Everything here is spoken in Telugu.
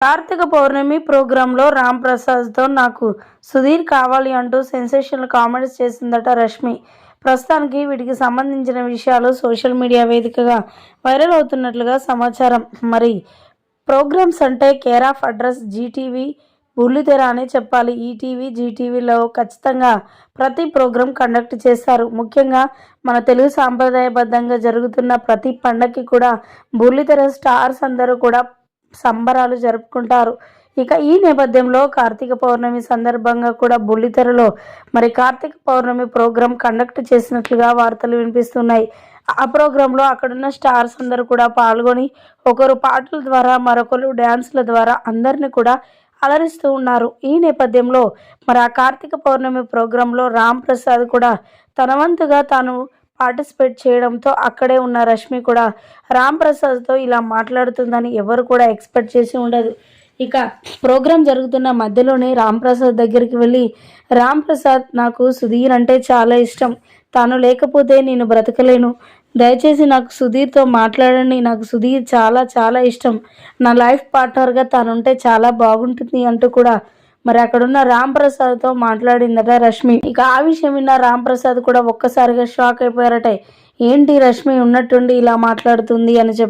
కార్తీక పౌర్ణమి ప్రోగ్రాంలో రామ్ ప్రసాద్తో నాకు సుధీర్ కావాలి అంటూ సెన్సేషనల్ కామెంట్స్ చేసిందట రష్మి. ప్రస్తుతానికి వీటికి సంబంధించిన విషయాలు సోషల్ మీడియా వేదికగా వైరల్ అవుతున్నట్లుగా సమాచారం. మరి ప్రోగ్రామ్స్ అంటే కేర్ ఆఫ్ అడ్రస్ జీటీవీ బుల్లితెర అని చెప్పాలి. ఈటీవీ జీటీవీలో ఖచ్చితంగా ప్రతి ప్రోగ్రాం కండక్ట్ చేస్తారు. ముఖ్యంగా మన తెలుగు సాంప్రదాయబద్ధంగా జరుగుతున్న ప్రతి పండగకి కూడా బుల్లితెర స్టార్స్ అందరూ కూడా సంబరాలు జరుపుకుంటారు. ఇక ఈ నేపథ్యంలో కార్తీక పౌర్ణమి సందర్భంగా కూడా బుల్లితెరలో మరి కార్తీక పౌర్ణమి ప్రోగ్రాం కండక్ట్ చేసినట్లుగా వార్తలు వినిపిస్తున్నాయి. ఆ ప్రోగ్రాంలో అక్కడున్న స్టార్స్ అందరూ కూడా పాల్గొని ఒకరు పాటల ద్వారా మరొకరు డ్యాన్సుల ద్వారా అందరిని కూడా అలరిస్తూ ఉన్నారు. ఈ నేపథ్యంలో మరి ఆ కార్తీక పౌర్ణమి ప్రోగ్రాంలో రామ్ ప్రసాద్ కూడా తన వంతుగా తాను పార్టిసిపేట్ చేయడంతో అక్కడే ఉన్న రష్మి కూడా రామ్ ప్రసాద్తో ఇలా మాట్లాడుతుందని ఎవరు కూడా ఎక్స్పెక్ట్ చేసి ఉండదు. ఇక ప్రోగ్రాం జరుగుతున్న మధ్యలోనే రామ్ ప్రసాద్ దగ్గరికి వెళ్ళి రామ్ ప్రసాద్ నాకు సుధీర్ అంటే చాలా ఇష్టం. తాను లేకపోతే నేను బ్రతకలేను. దయచేసి నాకు సుధీర్తో మాట్లాడండి. నాకు సుధీర్ చాలా చాలా ఇష్టం. నా లైఫ్ పార్ట్నర్గా తానుంటే చాలా బాగుంటుంది అంటూ కూడా మరి అక్కడున్న రామ్ ప్రసాద్తో మాట్లాడిందట రష్మి. ఇక ఆ విషయం విన్న రామ్ ప్రసాద్ కూడా ఒక్కసారిగా షాక్ అయిపోయారట. ఏంటి రష్మి ఉన్నట్టుండి ఇలా మాట్లాడుతుంది అని చెప్పి